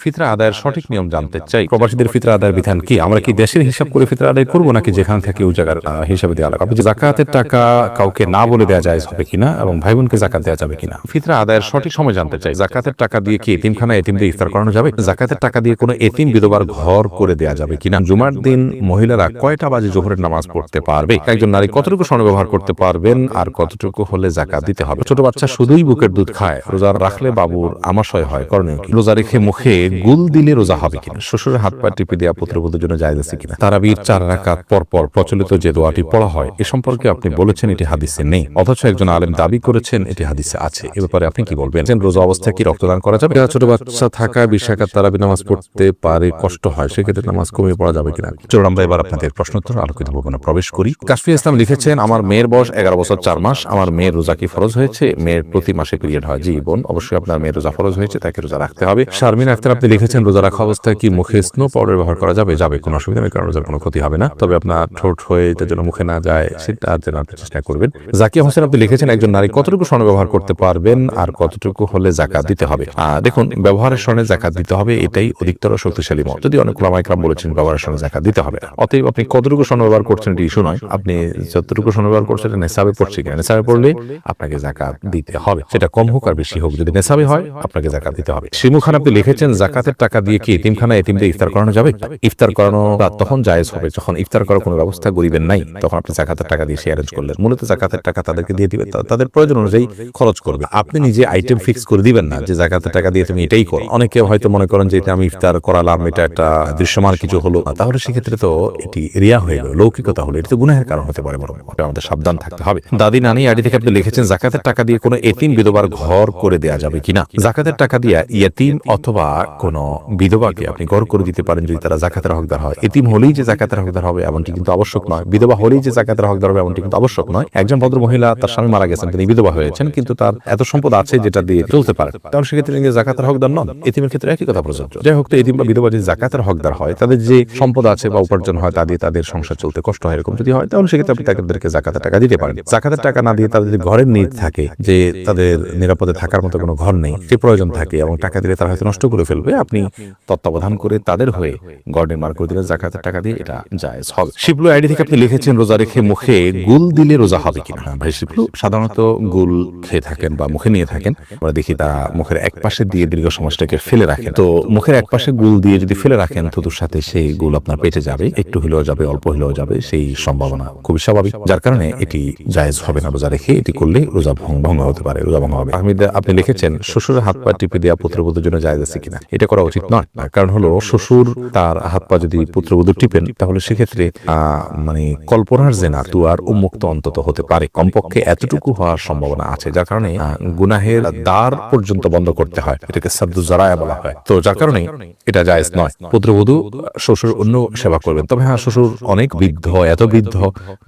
ফিতরা আদায়ের সঠিক নিয়ম জানতে চাই। প্রবাসীদের ফিতরা আদায়ের বিধান কি? আমরা কি দেশের হিসাব করে ফিতরা আদায় করব নাকি যেখান থেকে ওই জায়গার হিসাবে দেওয়া লাগবে? জাকাতের টাকা কাউকে না বলে দেওয়া যায় হবে কিনা এবং ভাই বোনকে জাকাত দেওয়া যাবে কিনা? ফিতরা আদায়ের সঠিক সময় জানতে চাই। জাকাতের টাকা দিয়ে কি এতিমখানা এতিমদের ইফতার করানো যাবে? জাকাতের টাকা দিয়ে কোনো এতিম বিধবার ঘর করে দেওয়া যাবে কিনা? জুমার দিন মহিলারা কয়টা বাজে জোহরের নামাজ পড়তে পারবে? একজন নারী কতটুকু স্বর্ণ ব্যবহার করতে পারবেন? আর কতটুকু হলে জাকাত দিতে হবে? ছোট বাচ্চা শুধুই বুকের দুধ খায়। রোজা রাখলে বাবুর আমাশয় হয়। করণীয় কি? রোজা রেখে মুখে গুল দিলে রোজা হবে কিনা? শ্বশুরের হাত পা টিপে দেওয়া পুত্রবধূর জন্য জায়জ আছে কিনা? তারাবির চার রাকাত পর পর প্রচলিত যে দোয়াটি পড়া হয় এ সম্পর্কে আপনি বলেছেন এটি হাদিসে নেই। অথচ একজন আলেম দাবি করেছেন এটি হাদিসে আছে। এ ব্যাপারে আপনি কি বলবেন? রোজা অবস্থায় কি রক্তদান করা যাবে? ছোট বাচ্চা থাকা বিশাখাত তারাবি নামাজ পড়তে পারে কষ্ট হয় সেক্ষেত্রে নামাজ কমিয়ে পড়া যাবে কিনা? চলুন আমরা এবার আপনাদের প্রশ্নোত্তর আলোকিত ভবনে প্রবেশ করি। কাশফি ইসলাম লিখেছেন আমার মেয়ের বয়স এগারো বছর চার মাস আমার মেয়ের রোজা কি ফরজ হয়েছে? মেয়ের প্রতি মাসে পিরিয়ড হয়? জি বোন অবশ্যই আপনার মেয়ের রোজা ফরজ হয়েছে তাকে রোজা রাখতে হবে। শারমিন আক্তার আপনি লিখেছেন রোজা রাখা অবস্থায় কি মুখে স্নো পাউডার ব্যবহার করা যাবে? যাবে, কোনো অসুবিধা নেই, কারণ রোজার কোনো ক্ষতি হবে না। তবে আপনার ঠোঁট হয়ে এটার জন্য মুখে না যায়, সেটা যেন আপনি চেষ্টা করবেন। জাকিয়া হোসেন, আপনি লিখেছেন, একজন নারী কতটুকু স্বর্ণ ব্যবহার করতে পারবেন আর কতটুকু হলে জাকাত দিতে হবে? দেখুন, ব্যবহারের স্বর্ণে জাকাত দিতে হবে, এটাই অধিকতর শক্তিশালী মত। যদি অনেক ওলামাইকরাম বলেছেন ব্যবহারের স্বর্ণে জাকাত দিতে হবে। অতএব আপনি কতটুকু স্বর্ণ ব্যবহার করছেন এটি ইস্যু নয়। আপনি যতটুকু স্বর্ণ ব্যবহার করছেন এটা নেশাবে পড়ছে কিনা? নেশাবে পড়লে আপনাকে জাকাত দিতে হবে। সেটা কম হোক আর বেশি হোক। যদি নেশাবে হয়, আপনাকে জাকাত দিতে হবে। শিমু খান, আপনি লিখেছেন জাকাতের টাকা দিয়ে কি এতিমখানা এতিমদের ইফতার করানো যাবে? ইফতার করানো তখন জায়েজ হবে। যখন ইফতার করার কোনো ব্যবস্থা গরিবের নাই, তখন আপনি জাকাতের টাকা দিয়ে সে অ্যারেঞ্জ করলেন। মূলত জাকাতের টাকা তাদেরকে দিয়ে দিবে। তাদের প্রয়োজন অনুযায়ী খরচ করবে। আপনি নিজে আইটেম ফিক্স করে দিবেন না যে জাকাতের টাকা দিয়ে তুমি এটাই করো। অনেকে হয়তো মনে করেন যে এটা আমি ইফতার করালাম, এটা একটা দৃশ্যমান কিছু হলো। তাহলে সেক্ষেত্রে তো এটি রিয়া হয়ে গেল, লৌকিকতা হলো। এটা তো গুনাহের কারণ হতে পারে এটা আমাদের সাবধান থাকতে হবে। দাদি নানি আইডি থেকে আপনি লিখেছেন, জাকাতের টাকা দিয়ে কোনো এতিম বিধবার ঘর করে দেয়া যাবে কিনা? জাকাতের টাকা দিয়ে ইয়েতিম অথবা কোনো বিধবাকে আপনি ঘর করে দিতে পারেন যদি তারা জাকাতের হকদার হয়। এতিম হলেই যে জাকাতের হকদার হবে এমনটি কিন্তু আবশ্যক নয়। বিধবা হলেই যে জাকাতের হকদার হবে এমনটি কিন্তু আবশ্যক নয়। একজন ভদ্র মহিলা তার স্বামী মারা গেছেন, তিনি বিধবা হয়েছেন, কিন্তু তার এত সম্পদ আছে যেটা দিয়ে চলতে পারে। তাহলে সেক্ষেত্রে তিনি জাকাতের হকদার নন, এতিমের ক্ষেত্রে একই কথা প্রযোজ্য। যাই হোক, তো এতিম বা বিধবা যদি জাকাতের হকদার হয়, তাদের যে সম্পদ আছে বা উপার্জন হয়, তা দিয়ে তাদের সংসার চলতে কষ্ট হয়, এরকম যদি হয়, তাহলে সেক্ষেত্রে আপনি তাদেরকে জাকাতের টাকা দিতে পারেন। জাকাতের টাকা না দিয়ে তাদের যদি ঘরের নিড থাকে, যে তাদের নিরাপদে থাকার মতো কোনো ঘর নেই, সে প্রয়োজন থাকে এবং টাকা দিলে তারা হয়তো নষ্ট করে ফেলবে। আপনি তত্ত্বাবধান করে তাদের হয়ে ঘর নির্মাণ করে দিলে জাকাতের টাকা দিয়ে এটা জায়েজ হবে। শিবলু আইডি থেকে আপনি লিখেছেন রোজা রেখে মুখে গুল দিলে রোজা হবে কিনা হ্যাঁ, ভাই শিবলু সাধারণত গুল খেয়ে থাকেন বা মুখে নিয়ে থাকেন। আমরা দেখি তারা মুখের এক পাশে দিয়ে দীর্ঘ সমাজটাকে ফেলে রাখেন। তো মুখের এক পাশে গুল দিয়ে যদি ফেলে রাখেন থুতুর সাথে সেই গুল আপনার পেটে যাবে একটু হলেও যাবে অল্প হলেও যাবে সেই সম্ভাবনা খুবই স্বাভাবিক। যার কারণে এটি জায়েজ হবে না রোজা রেখে এটি করলে রোজা ভঙ্গ ভঙ্গ হতে পারে। রোজা ভঙ্গ হবে আহমিদ আপনি লিখেছেন শ্বশুরের হাত পা টিপে দেওয়া পুত্রবধূর জন্য জায়েজ আছে কিনা এটা করা উচিত নয়। কারণ হলো শ্বশুর তার হাত পা যদি পুত্রবধূ টিপেন তাহলে সেক্ষেত্রে আহ, মানে কল্পনার জেনা তুয়ার উন্মুক্ত অন্তত হতে পারে। কমপক্ষে এতটুকু হওয়ার সম্ভাবনা আছে যার কারণে গুনাহের দ্বার পর্যন্ত বন্ধ করতে হয়। এটাকে সাদ্দু জারায়া বলা হয়। তো যার কারণে এটা জায়েজ নয়। পুত্রবধূ শ্বশুর অন্য সেবা করবেন। তবে হ্যাঁ শ্বশুর অনেক বৃদ্ধ এত বৃদ্ধ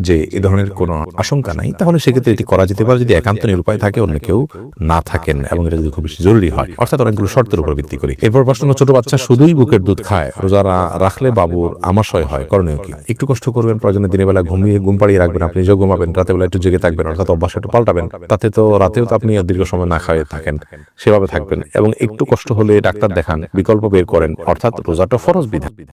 যে এ ধরনের কোনো আশঙ্কা নাই। তাহলে সেক্ষেত্রে এটি করা যেতে পারে যদি একান্ত নিরুপায় থাকে অন্য কেউ না থাকেন এবং এটা যদি খুব বেশি জরুরি হয় অর্থাৎ অনেকগুলো শর্তের উপর ভিত্তি করে এরপর প্রশ্ন ছোট বাচ্চা শুধুই বুকের দুধ খায়। রোজা রাখলে বাবুর আমাশয় হয়। করণীয় কি? একটু কষ্ট করবেন, প্রয়োজনে দিনের বেলা ঘুমিয়ে ঘুম পাড়িয়ে রাখবেন। আপনি নিজেও ঘুমাবেন রাতে বেলা একটু জেগে থাকবেন, অর্থাৎ অভ্যাস একটু পাল্টাবেন। তাতে তো রাতেও তো আপনি দীর্ঘ সময় না খাওয়াই থাকেন। সেভাবে থাকবেন। এবং একটু কষ্ট হলে ডাক্তার দেখান, বিকল্প বের করেন, অর্থাৎ রোজাটা ফরজ বিধান।